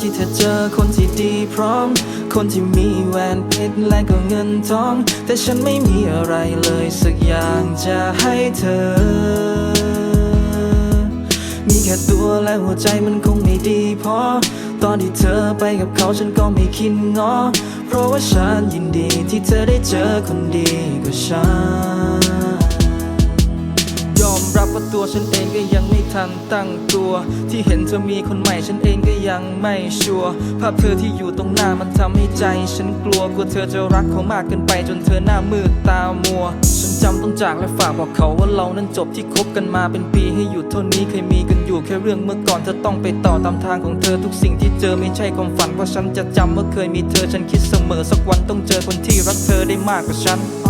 ที่เธอเจอคนที่ดีพร้อม คนที่มีแหวนเพชรและก็เงินทอง แต่ฉันไม่มีอะไรเลยสักอย่างจะให้เธอ มีแค่ตัวและหัวใจมันคงไม่ดีพอ ตอนที่เธอไปกับเขาฉันก็ไม่คิดงอ เพราะว่าฉันยินดีที่เธอได้เจอคนดีกว่าฉัน ว่าตัวฉันเองก็ยังไม่ทันตั้งตัว ที่เห็นเธอมีคนใหม่ฉันเองก็ยังไม่ชัวร์ภาพเธอที่อยู่ตรงหน้ามันทำให้ใจ ฉันกลัวกลัวเธอจะรักเขามากเกินไปจนเธอหน้ามืดตามัว ฉันจำต้องจากและฝากบอกเขาว่าเรานั้นจบที่คบกันมาเป็นปีให้หยุดเท่านี้เคยมีกันอยู่แค่เรื่องเมื่อก่อนเธอต้องไปต่อตามทางของเธอทุกสิ่งที่เจอไม่ใช่ความฝันว่าฉันจะจำว่าเคยมีเธอฉันคิดเสมอสักวันต้องเจอคนที่รักเธอได้มากกว่าฉัน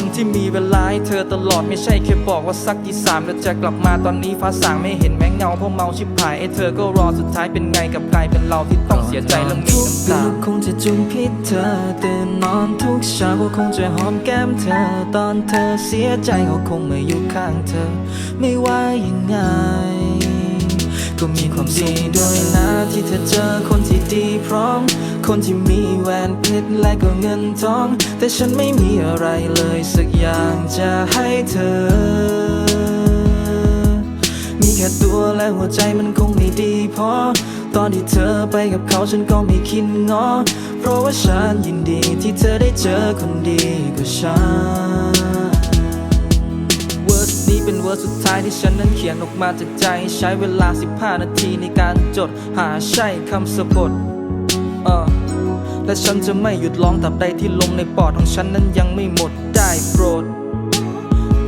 คนที่มีเวลาให้เธอตลอดไม่ใช่แค่บอกว่าสักที่สามแล้วจะกลับมาตอนนี้ฟ้าสางไม่เห็นแม้เงาเพราะเมาชิบหายไอ้เธอก็รอสุดท้ายเป็นไงกับกลายเป็นเราที่ต้องเสียใจและมีน้ำตาคงจะจุมพิษเธอตื่นนอนทุกเช้าก็คงจะหอมแก้มเธอ ตอนเธอเสียใจก็คงไม่อยู่ข้างเธอ ไม่ว่ายังไงก็มีความสุขด้วยนะที่เธอเจอคนที่ดีพร้อม คนที่มี นเพชรและก็เงินทอง แต่ฉันไม่มีอะไรเลยสักอย่างจะให้เธอ มีแค่ตัวและหัวใจมันคงไม่ดีพอ ตอนที่เธอไปกับเขาฉันก็ไม่คิดงอ เพราะว่าฉันยินดีที่เธอได้เจอคนดีกว่าฉันเวิร์สนี้เป็นเวิร์สสุดท้ายที่ฉันนั้นเขียนออกมาจากใจ ใช้เวลา 15 นาทีในการจด หาใช่คำสะกด เออ และฉันจะไม่หยุดร้องตราบใดที่ลมในปอดของฉันนั้นยังไม่หมดได้โปรด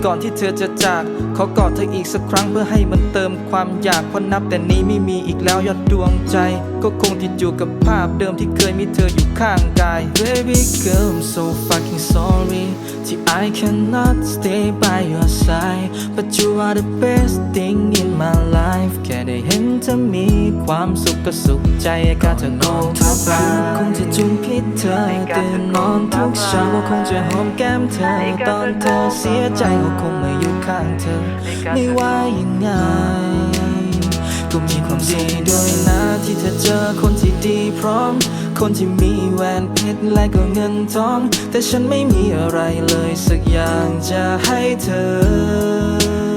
ก่อนที่เธอจะจากขอกอดเธออีกสักครั้งเพื่อให้มันเติมความอยากเพราะนับแต่นี้ไม่มีอีกแล้วยอดดวงใจ ก็คงติดอยู่กับภาพเดิมที่เคยมีเธออยู่ข้างกาย Baby girl I'm so fucking sorry ที่ I cannot stay by your side but you are the best thing in my life ได้เห็นเธอมีความสุขก็สุขใจก็เธอนอนทุกคืนคงจะจุมพิษเธอตื่นนอนทุกเช้าก็คงจะหอมแก้มเธอ ตอนเธอเสียใจก็คงไม่อยู่ข้างเธอ ไม่ว่ายังไงก็มีความสุขด้วยนะที่เธอเจอคนที่ดีพร้อม คนที่มีแหวนเพชรและก็เงินทอง แต่ฉันไม่มีอะไรเลยสักอย่างจะให้เธอ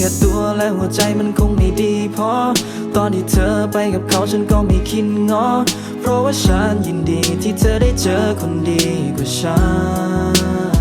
แค่ตัวและหัวใจมันคงไม่ดีพอ ตอนที่เธอไปกับเขาฉันก็ไม่คิดงอ เพราะว่าฉันยินดีที่เธอได้เจอคนดีกว่าฉัน